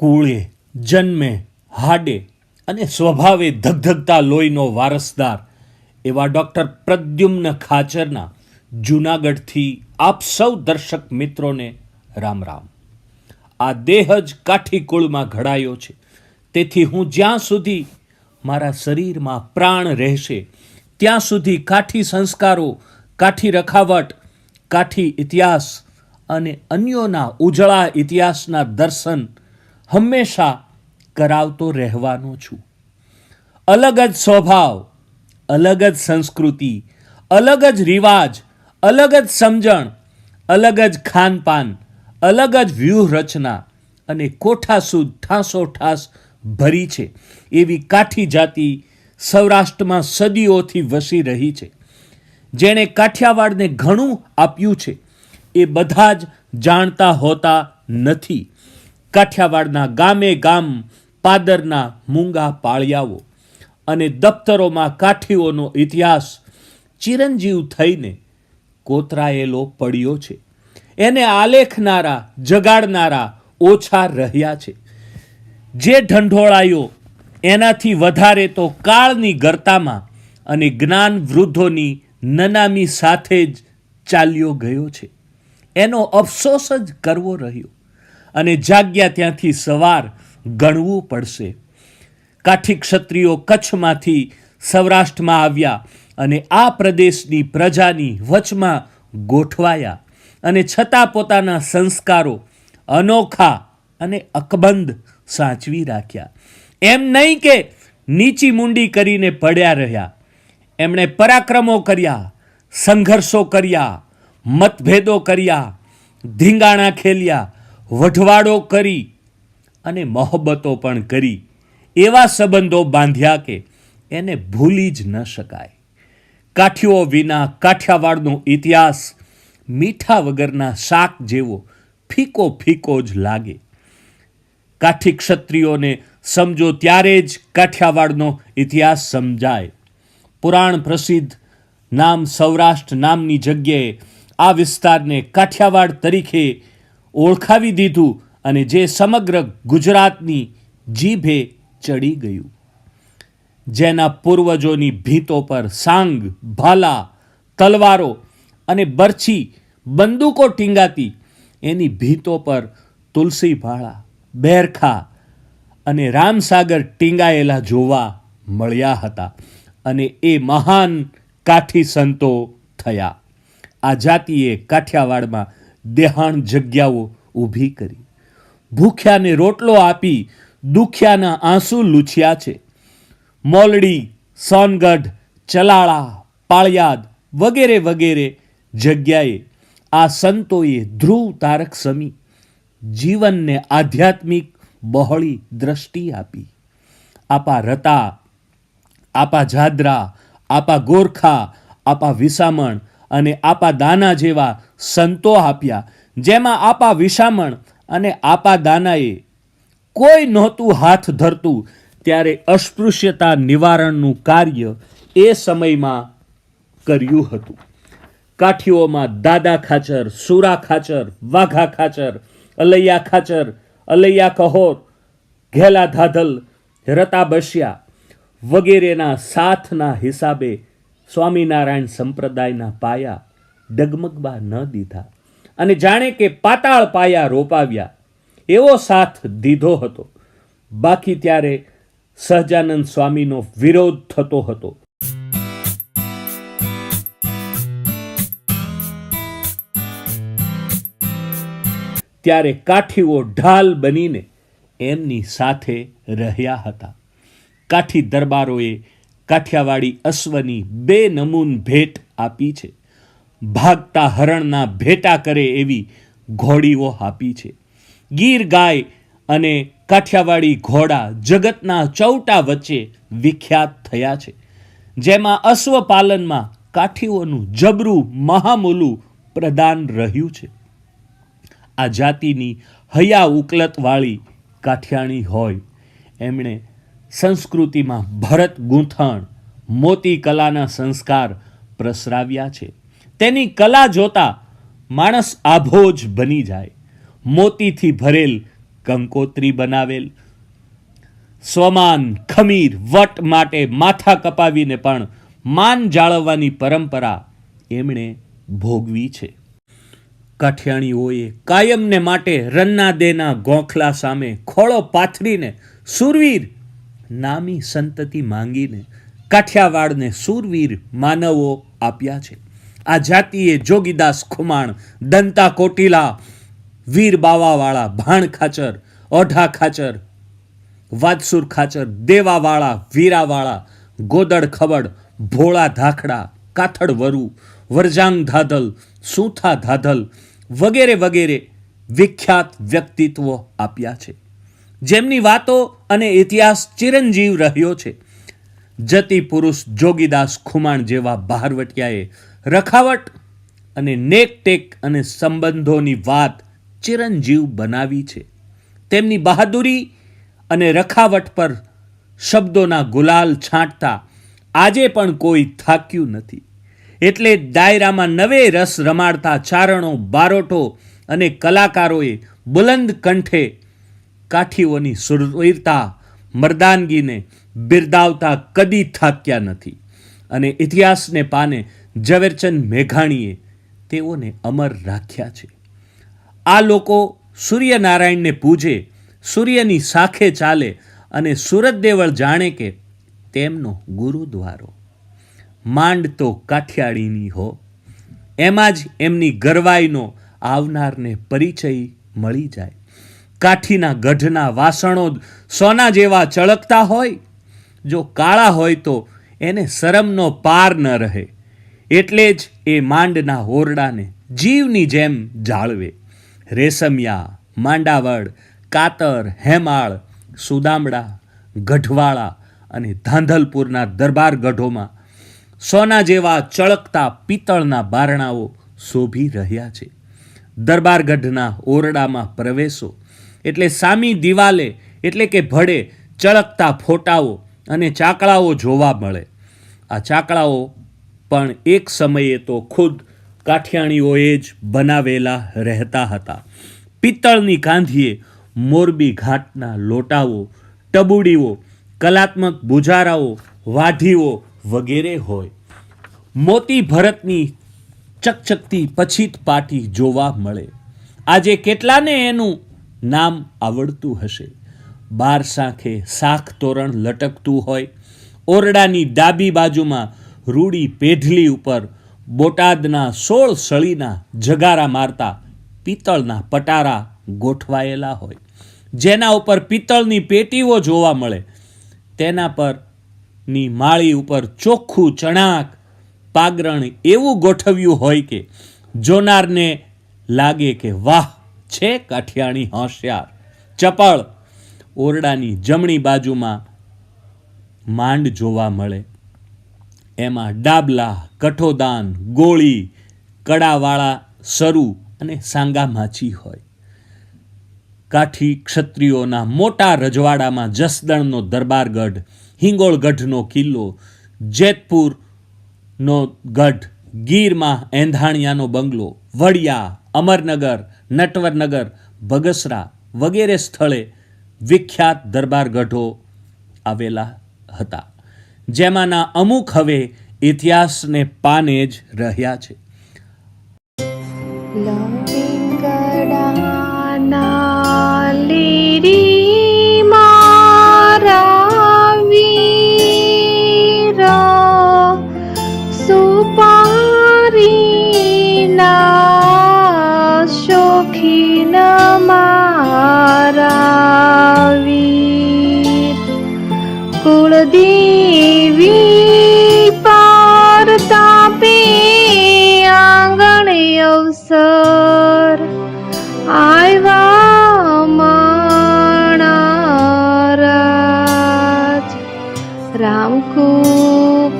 કુળે, જન્મે, હાડે અને સ્વભાવે ધગધગતા લોહીનો વારસદાર એવા ડૉક્ટર પ્રદ્યુમ્ન ખાચરના જૂનાગઢથી આપ સૌ દર્શક મિત્રોને રામ રામ આ દેહ જ કાઠી કુળમાં ઘડાયો છે. તેથી હું જ્યાં સુધી મારા શરીરમાં પ્રાણ રહેશે, ત્યાં સુધી કાઠી સંસ્કારો, કાઠી રખાવટ, કાઠી ઇતિહાસ અને અન્યોના ઉજળા ઇતિહાસના દર્શન હંમેશા કરાવતો રહેવાનો છું. અલગ જ સ્વભાવ, અલગ જ સંસ્કૃતિ, અલગ જ રિવાજ, અલગ જ સમજણ, અલગ જ ખાનપાન, અલગ જ વ્યૂહરચના અને કોઠાસૂદ ઠાંસો ઠાસ ભરી છે. એવી કાઠી જાતિ સૌરાષ્ટ્રમાં સદીઓથી વસી રહી છે. જેણે કાઠિયાવાડને ઘણું આપ્યું છે. એ બધા જ જાણતા હોતા નથી. કાઠિયાવાડના ગામે ગામ પાદરના મૂંગા પાળિયાઓ અને દફતરોમાં કાઠીઓનો ઇતિહાસ ચિરંજીવ થઈને કોતરાયેલો પડ્યો છે. એને આલેખનારા, જગાડનારા ઓછા રહ્યા છે. જે ઢંઢોળાયો એનાથી વધારે તો કાળની ગરતામાં અને જ્ઞાન વૃદ્ધોની નનામી સાથે જ ચાલ્યો ગયો છે. એનો અફસોસ જ કરવો રહ્યો. અને જાગ્યા ત્યાંથી સવાર ગણવું પડશે. કાઠી ક્ષત્રિયો કચ્છમાંથી સૌરાષ્ટ્રમાં આવ્યા અને આ પ્રદેશની પ્રજાની વચમાં ગોઠવાયા. અને છતાં પોતાના સંસ્કારો અનોખા અને અકબંધ સાચવી રાખ્યા. એમ નહીં કે નીચી મુંડી કરીને પડ્યા રહ્યા. એમણે પરાક્રમો કર્યા, સંઘર્ષો કર્યા, મતભેદો કર્યા, ધીંગાણા ખેલ્યા વઢવાડો કરી અને મોહબ્બતો પણ કરી. એવા સંબંધો બાંધ્યા કે એને ભૂલી જ ન શકાય. કાઠીઓ વિના કાઠિયાવાડનો ઇતિહાસ મીઠા વગરના શાક જેવો ફીકો ફીકો જ લાગે. કાઠી ક્ષત્રિયોને સમજો ત્યારે જ કાઠિયાવાડનો ઇતિહાસ સમજાય. પુરાણ પ્રસિદ્ધ નામ સૌરાષ્ટ્ર નામની જગ્યાએ આ વિસ્તારને કાઠિયાવાડ તરીકે ઓળખાવી દીધું અને જે સમગ્ર ગુજરાતની જીભે ચડી ગયું. જેના પૂર્વજોની ભીતો પર સાંગ, ભાલા, તલવારો અને બરછી, બંદૂકો ટીંગાતી એની ભીતો પર તુલસી ભાળા બેરખા અને રામસાગર ટીંગાયેલા જોવા મળ્યા હતા અને એ મહાન કાઠી સંતો થયા. આ જાતિએ કાઠિયાવાડમાં દેહાણ જગ્યાઓ ઊભી કરી. ભૂખ્યાને રોટલો આપી દુખ્યાના આંસુ લૂછ્યા છે. મોલડી, સોનગઢ, ચલાળા, પાળિયાદ વગેરે વગેરે જગ્યાએ આ સંતોએ ધ્રુવ તારક સમી જીવનને આધ્યાત્મિક બહોળી દ્રષ્ટિ આપી. આપા રતા, આપા જાદરા, આપા ગોરખા, આપા વિસામણ અને આપા દાના જેવા સંતો આપ્યા, જેમાં આપા વિષામણ અને આપા દાનાએ કોઈ નહોતું હાથ ધરતું, ત્યારે અસ્પૃશ્યતા નિવારણનું કાર્ય એ સમયમાં કર્યું હતું. કાઠીઓમાં દાદા ખાચર, સુરા ખાચર, વાઘા ખાચર, અલૈયા ખાચર, અલૈયા કહોર, ઘેલા ધાધલ, રતા બસ્યા વગેરેના સાથના હિસાબે સ્વામિનારાયણ સંપ્રદાયના પાયા ડગમગવા ન દીધા અને જાણે કે પાતાળ પાયા રોપાવ્યા, એવો સાથ દીધો હતો. બાકી ત્યારે સહજાનંદ સ્વામીનો વિરોધ થતો હતો. ત્યારે કાઠીઓ ઢાલ બનીને એમની સાથે રહ્યા હતા. કાઠી દરબારોએ કાઠિયાવાડી અશ્વની બે નમૂન ભેટ આપી છે. ભાગતા હરણના ભેટા કરે એવી ઘોડીઓ આપી છે. ગીર ગાય અને કાઠિયાવાડી ઘોડા જગતના ચૌટા વચ્ચે વિખ્યાત થયા છે. જેમાં અશ્વપાલનમાં કાઠીઓનું જબરું મહામૂલું પ્રદાન રહ્યું છે. આ જાતિની હયા ઉકલતવાળી કાઠિયાણી હોય. એમણે સંસ્કૃતિમાં ભરત ગૂંથણ મોતી કલાના સંસ્કાર પ્રસરાવ્યા છે. તેની કલા જોતા માણસ આભોજ બની જાય. મોતીથી ભરેલ કંકોત્રી બનાવેલ. સ્વમાન, ખમીર, વટ માટે માથા કપાવીને પણ માન જાળવવાની પરંપરા એમણે ભોગવી છે. કાઠિયાણીઓએ કાયમને માટે રન્ના દેના ગોખલા સામે ખોળો પાથરીને સુરવીર નામી સંતતિ માંગીને કાઠિયાવાડને સુરવીર માનવો આપ્યા છે. આ જાતિએ જોગીદાસ ખુમાણ, દંતા કોટીલા, વીર બાવાવાળા ભાણ ખાચર, ઓઢા ખાચર, વાદસુર ખાચર, દેવાવાળા, વીરાવાળા, ગોદડ ખબડ, ભોળા ધાખડા, કાથડ વરુ, વરજાંગ ધાધલ, સૂથા ધાધલ વગેરે વગેરે વિખ્યાત વ્યક્તિત્વો આપ્યા છે. જેમની વાતો અને ઇતિહાસ ચિરંજીવ રહ્યો છે. જતી પુરુષ જોગીદાસ ખુમાણ જેવા બહારવટિયાએ રખાવટ અને નેકટેક અને સંબંધોની વાત ચિરંજીવ બનાવી છે. તેમની બહાદુરી અને રખાવટ પર શબ્દોના ગુલાલ છાંટતા આજે પણ કોઈ થાક્યું નથી. એટલે ડાયરામાં નવે રસ રમાડતા ચારણો, બારોટો અને કલાકારોએ બુલંદ કંઠે કાઠીઓની સુરવીરતા, મર્દાનગીને બિરદાવતા કદી થાક્યા નથી. અને ઇતિહાસને પાને ઝવેરચંદ મેઘાણીએ તેઓને અમર રાખ્યા છે. આ લોકો સૂર્યનારાયણને પૂજે, સૂર્યની સાખે ચાલે અને સુરત દેવળ જાણે કે તેમનો ગુરુદ્વારો. માંડ તો કાઠિયાડીની હો. એમાં જ એમની ગરવાઈનો આવનારને પરિચય મળી જાય. કાઠીના ગઢના વાસણો સોના જેવા ચળકતા હોય, જો કાળા હોય તો એને શરમનો પાર ન રહે. એટલે જ એ માંડના હોરડાને જીવની જેમ જાળવે. રેશમિયા, માંડાવડ, કાતર, હેમાળ, સુદામડા, ગઢવાળા અને ધાંધલપુરના દરબાર ગઢોમાં સોના જેવા ચળકતા પિત્તળના બારણાઓ શોભી રહ્યા છે. દરબારગઢના ઓરડામાં પ્રવેશો એટલે સામી દિવાલે, એટલે કે ભળે ચળકતા ફોટાઓ અને ચાકળાઓ જોવા મળે. આ ચાકળાઓ પણ એક સમયે તો ખુદ કાઠિયાણીઓએ જ બનાવેલા રહેતા હતા. પિત્તળની કાંધીએ મોરબી ઘાટના લોટાઓ, ટબુડીઓ, કલાત્મક બુજારાઓ વાઢીઓ વગેરે હોય. મોતી ભરતની ચકચકતી પછીત પાટી જોવા મળે. આજે કેટલાને એનું નામ આવડતું હશે. બાર સાંખે શાખ તોરણ લટકતું હોય. ઓરડાની ડાબી બાજુમાં રૂડી પેઢલી ઉપર બોટાદના સોળ સળીના જગારા મારતા પિત્તળના પટારા ગોઠવાયેલા હોય. જેના ઉપર પિત્તળની પેટીઓ જોવા મળે. તેના પરની માળી ઉપર ચોખ્ખું ચણાક પાગરણ એવું ગોઠવ્યું હોય કે, જોનારને લાગે કે, વાહ! છે કાઠિયાણી હોશિયાર. ચપળ ઓરડાની જમણી બાજુમાં માંડ જોવા મળે. એમાં ડાબલા, કઠોદાન, ગોળી, કડાવાળા, સરુ અને સાંગા માછી હોય. કાઠી ક્ષત્રિયોના મોટા રજવાડામાં જસદણનો દરબારગઢ, હિંગોળગઢનો કિલ્લો, જેતપુરનો ગઢ, ગીરમાં એંધાણિયાનો બંગલો, વડિયા, અમરનગર નટવરનગર, બગસરા વગેરે સ્થળે વિખ્યાત દરબારગઢો આવેલા હતા, જેમાંના અમુક હવે ઇતિહાસને પાને જ રહ્યા છે. લવિંગડાના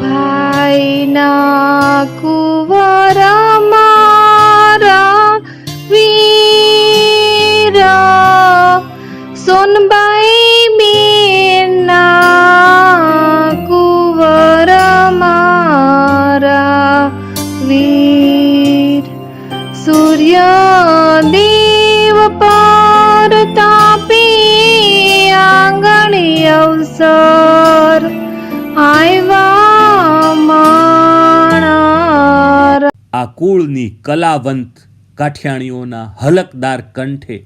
ભાઈના કુંવર મારા વીર સોનબાઈ બેના કુંવર મારા વીર સૂર્ય દેવ પર તાપી આંગણી આવ્યા કુળની કલાવંત કાઠિયાણીઓના હલકદાર કંઠે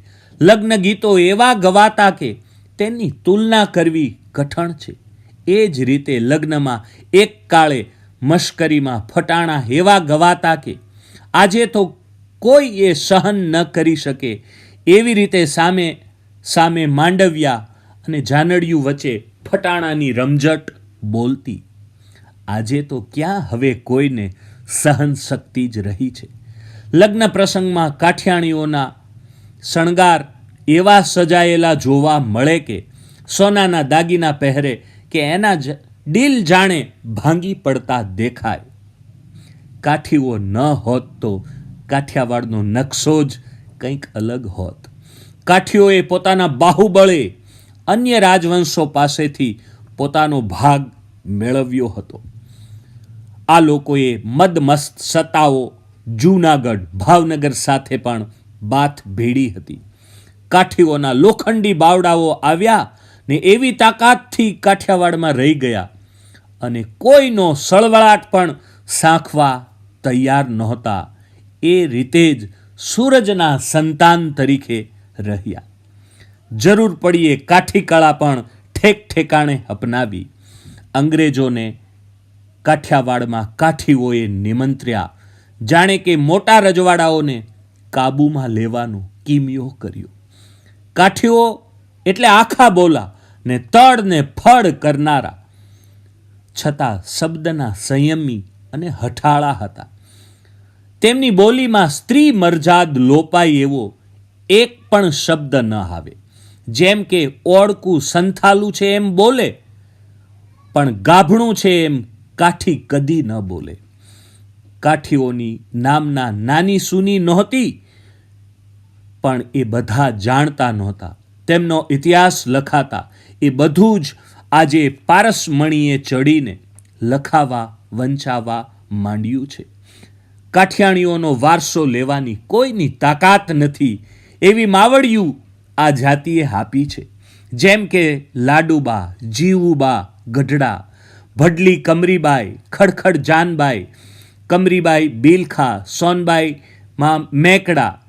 લગ્ન ગીતો એવા ગવાતા કે તેની તુલના કરવી કઠણ છે. એ જ રીતે લગ્નમાં એક કાળે મશ્કરીમાં ફટાણા એવા ગવાતા કે આજે તો કોઈ એ સહન ન કરી શકે એવી રીતે સામે સામે માંડવ્યા અને જાનડિયું વચ્ચે ફટાણાની રમઝટ બોલતી. આજે તો ક્યાં હવે કોઈને સહન શક્તિ જ રહી છે. લગ્ન પ્રસંગમાં કાઠિયાણીઓના શણગાર એવા સજાયેલા જોવા મળે કે સોનાના દાગીના પહેરે કે એના જ ડીલ જાણે ભાંગી પડતા દેખાય. કાઠીઓ ન હોત તો કાઠિયાવાડનો નકશો જ કંઈક અલગ હોત. કાઠીઓએ પોતાના બાહુબળે અન્ય રાજવંશો પાસેથી પોતાનો ભાગ મેળવ્યો હતો. આ લોકોએ મદમસ્ત સત્તાઓ જૂનાગઢ, ભાવનગર સાથે પણ બાથ ભેડી હતી. કાઠીઓના લોખંડી બાવડાઓ આવ્યા ને એવી તાકાતથી કાઠિયાવાડમાં રહી ગયા અને કોઈનો સળવળાટ પણ સાંખવા તૈયાર નહોતા. એ રીતે જ સૂરજના સંતાન તરીકે રહ્યા. જરૂર પડીએ કાઠી કળા પણ ઠેક ઠેકાણે અપનાવી. અંગ્રેજોને કાઠિયાવાડમાં કાઠીઓએ નિમંત્ર્યા. જાણે કે મોટા રજવાડાઓને કાબૂમાં લેવાનું કિમિયો કર્યો. કાઠીઓ એટલે આખા બોલા ને તળ ને ફળ કરનારા. છતાં શબ્દના સંયમી અને હઠાળા હતા. તેમની બોલીમાં સ્ત્રી મરજાદ લોપાય એવો એક પણ શબ્દ ન આવે. જેમ કે ઓળકું સંથાલું છે એમ બોલે, પણ ગાભણું છે એમ કાઠી કદી ન બોલે. કાઠીઓની નામના નાની સૂની નહોતી, પણ એ બધા જાણતા નહોતા. તેમનો ઇતિહાસ લખાતા. એ બધું જ આજે પારસમણીએ ચડીને લખાવા, વંચાવા માંડ્યું છે. કાઠિયાણીઓનો વારસો લેવાની કોઈની તાકાત નથી, એવી માવડિયું આ જાતિએ હાપી છે. જેમ કે લાડુબા, જીવુબા, ગઢડા ભડલી કમરીબાઈ, ખડખડ જાનબાઈ, કમરીબાઈ બિલખા, સોનબાઈ માં મેકડા,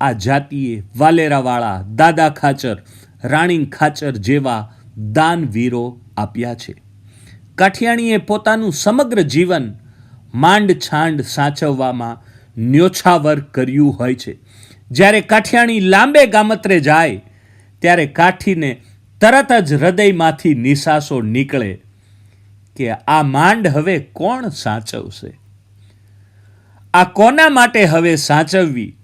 આ જાતિએ વાલેરાવાળા દાદા ખાચર રાણી ખાચર જેવા દાનવીરો આપ્યા છે. કાઠિયાણીએ પોતાનું સમગ્ર જીવન માંડ છાંડ સાચવવામાં ન્યોછાવર કર્યું હોય છે. જ્યારે કાઠિયાણી લાંબે ગામત્રે જાય, ત્યારે કાઠીને તરત જ હૃદયમાંથી નિસાસો નીકળે કે આ માંડ હવે કોણ સાચવશે? આ કોના માટે હવે સાચવવી?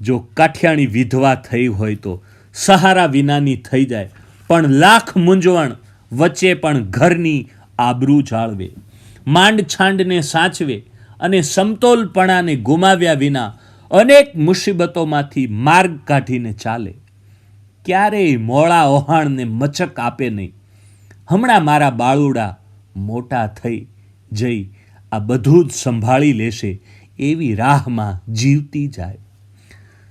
જો કાઠિયાણી વિધવા થઈ હોય તો સહારા વિનાની થઈ જાય, પણ લાખ મૂંઝવણ વચ્ચે પણ ઘરની આબરૂ જાળવે. માંડ છાંડને સાચવે અને સમતોલપણાને ગુમાવ્યા વિના અનેક મુસીબતોમાંથી માર્ગ કાઢીને ચાલે. ક્યારેય મોળા ઓહાણને મચક આપે નહીં. હમણાં મારા બાળુડા મોટા થઈ જઈ આ બધું જ સંભાળી લેશે એવી રાહમાં જીવતી જાય.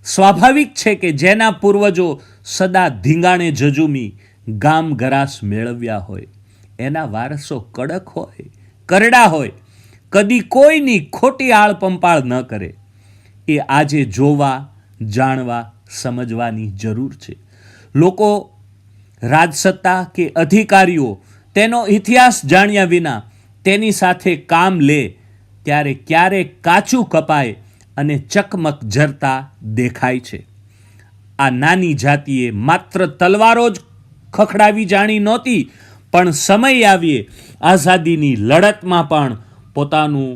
સ્વાભાવિક છે કે જેના પૂર્વજો સદા ધીંગાણે જજુમી ગામ ગરાસ મેળવ્યા હોય, એના વારસો કડક હોય, કરડા હોય, કદી કોઈની ખોટી આળ પંપાળ ન કરે. એ આજે જોવા, જાણવા, સમજવાની જરૂર છે. લોકો રાજસત્તા કે અધિકારીઓ તેનો ઇતિહાસ જાણ્યા વિના તેની સાથે કામ લે, ત્યારે ક્યારેક કાચું કપાય અને ચકમક જરતા દેખાય છે. આ નાની જાતિએ માત્ર તલવારો જ ખખડાવી જાણી નહોતી, પણ સમય આવીએ આઝાદીની લડતમાં પણ પોતાનું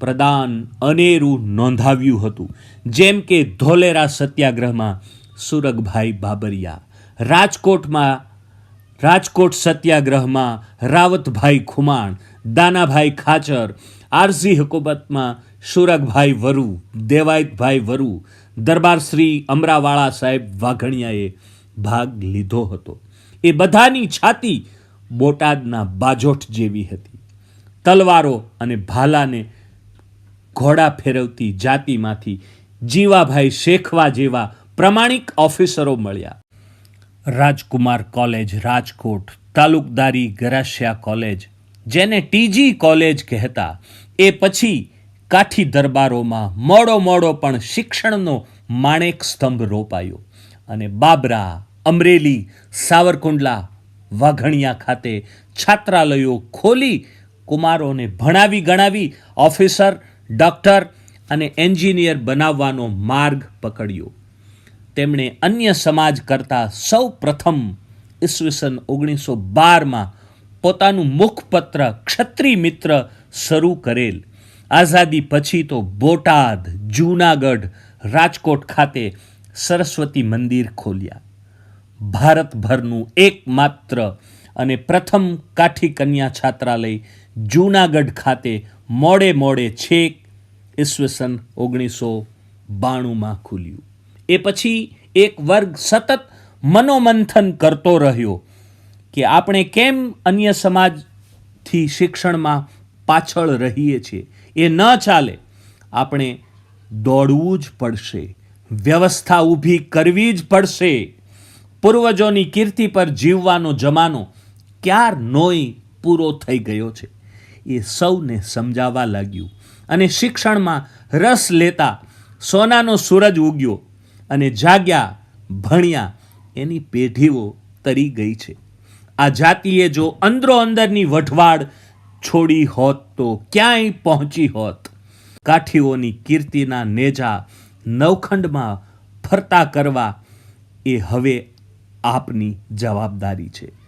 પ્રદાન અનેરું નોંધાવ્યું હતું. જેમ કે ધોલેરા સત્યાગ્રહમાં સુરગભાઈ બાબરિયા રાજકોટમાં, રાજકોટ સત્યાગ્રહમાં રાવતભાઈ ખુમાણ, દાનાભાઈ ખાચર આરઝી હકુમતમાં સુરગભાઈ વરુ, દેવાયતભાઈ વરુ, દરબાર શ્રી અમરાવાળા સાહેબ વાઘણિયાએ ભાગ લીધો હતો. એ બધાની છાતી બોટાદના બાજોઠ જેવી હતી. તલવારો અને ભાલાને ઘોડા ફેરવતી જાતિમાંથી જીવાભાઈ શેખવા જેવા પ્રમાણિક ઓફિસરો મળ્યા. રાજકુમાર કોલેજ, રાજકોટ, તાલુકદારી ગરાસિયા કોલેજ, જેને ટીજી કોલેજ કહેતા, એ પછી કાઠી દરબારોમાં મોડો મોડો પણ શિક્ષણનો માણેક સ્તંભ રોપાયો અને બાબરા, અમરેલી, સાવરકુંડલા, વાઘણિયા ખાતે છાત્રાલયો ખોલી કુમારોને ભણાવી ગણાવી ઓફિસર, ડૉક્ટર અને એન્જિનિયર બનાવવાનો માર્ગ પકડ્યો. તેમણે અન્ય સમાજ કરતાં સૌ પ્રથમ ઈસવીસન ઓગણીસો બારમાં પોતાનું મુખપત્ર ક્ષત્રિય મિત્ર શરૂ કરેલ. આઝાદી પછી તો બોટાદ, જૂનાગઢ, રાજકોટ ખાતે સરસ્વતી મંદિર ખોલ્યા. ભારતભરનું એકમાત્ર અને પ્રથમ કાઠી કન્યા છાત્રાલય જૂનાગઢ ખાતે મોડે મોડે છેક ઈસવીસન ઓગણીસો બાણુંમાં ખુલ્યું. એ પછી એક વર્ગ સતત મનોમંથન કરતો રહ્યો કે આપણે કેમ અન્ય સમાજથી શિક્ષણમાં પાછળ રહીએ છીએ? એ ન ચાલે. આપણે દોડવું જ પડશે. વ્યવસ્થા ઊભી કરવી જ પડશે. પૂર્વજોની કીર્તિ પર જીવવાનો જમાનો ક્યાર નોય પૂરો થઈ ગયો છે? એ સૌને સમજાવવા લાગ્યું. અને શિક્ષણમાં રસ લેતા સોનાનો સૂરજ ઉગ્યો. અને જાગ્યા, ભણ્યા, એની પેઢીઓ તરી ગઈ છે. આ જાતિએ જો અંદરો અંદરની વઢવાડ છોડી હોત તો ક્યાંય પહોંચી હોત. કાઠીઓની કીર્તિના નેજા નવખંડમાં ફરતા કરવા એ હવે આપની જવાબદારી છે.